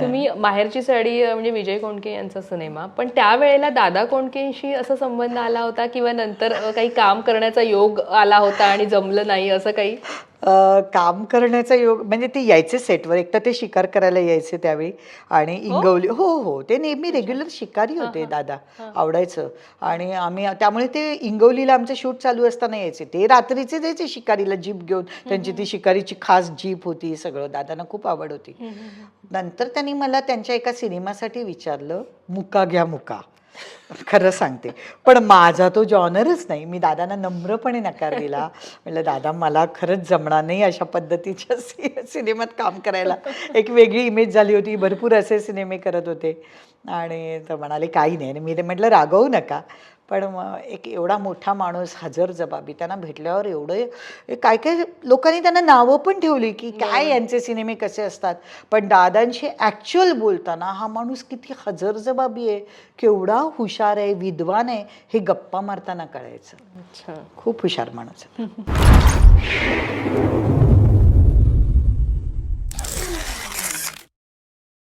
तुम्ही माहेरची साडी म्हणजे विजय कोंडके यांचा सिनेमा पण त्यावेळेला दादा कोंडकेंशी असा संबंध आला होता किंवा नंतर काही काम करण्याचा योग आला होता आणि जमलं नाही असं काही? काम करण्याचा योग म्हणजे ते यायचे सेटवर एक तर ते शिकार करायला यायचे त्यावेळी. आणि इंगवली हो हो. ते नेहमी रेग्युलर शिकारी होते दादा. आवडायचं. आणि आम्ही त्यामुळे ते इंगवलीला आमचं शूट चालू असताना यायचे. ते रात्रीचे जायचे शिकारीला जीप घेऊन. त्यांची ती शिकारीची खास जीप होती सगळं. दादांना खूप आवड होती. नंतर त्यांनी मला त्यांच्या एका सिनेमासाठी विचारलं मुका घ्या मुका. खरं सांगते. पण माझा तो जॉनरच नाही. मी दादांना नम्रपणे नकार दिला. म्हटलं दादा मला खरंच जमणार नाही अशा पद्धतीच्या सि- सिनेमात काम करायला. एक वेगळी इमेज झाली होती. भरपूर असे सिनेमे करत होते. आणि तर म्हणाले काही नाही. आणि मी ते म्हटलं रागवू नका. पण एक एवढा मोठा माणूस हजर जबाबी त्यांना भेटल्यावर एवढं काय काय लोकांनी त्यांना नावं पण ठेवली की काय यांचे सिनेमे कसे असतात? पण दादांशी ॲक्च्युअल बोलताना हा माणूस किती हजर जबाबी आहे केवढा हुशार आहे विद्वान आहे हे गप्पा मारताना कळायचं. अच्छा. खूप हुशार माणूस आहे.